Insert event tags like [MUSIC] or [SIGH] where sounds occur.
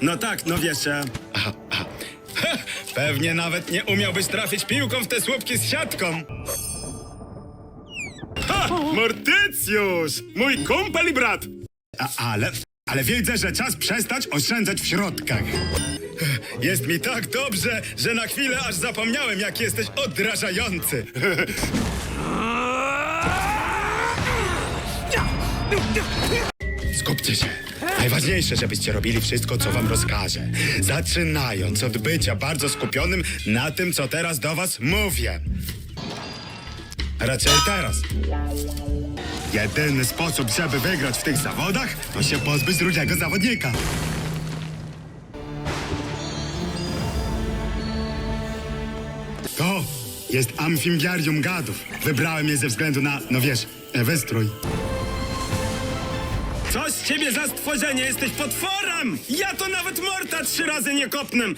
No tak, no wiesz, e, Aha, aha. Pewnie nawet nie umiałbyś trafić piłką w te słupki z siatką. Ha! Mortycjusz! Mój kumpel i brat! A, ale, ale widzę, że czas przestać oszczędzać w środkach. Jest mi tak dobrze, że na chwilę aż zapomniałem, jak jesteś odrażający. [LAUGHS] Skupcie się. Najważniejsze, żebyście robili wszystko, co wam rozkażę. Zaczynając od bycia bardzo skupionym na tym, co teraz do was mówię. Raczej teraz. Jedyny sposób, żeby wygrać w tych zawodach, to się pozbyć drugiego zawodnika. To jest amfimbiarium gadów. Wybrałem je ze względu na, no wiesz, e, wystrój. Co z ciebie za stworzenie? Jesteś potworem! Ja to nawet morta trzy razy nie kopnę! [LAUGHS]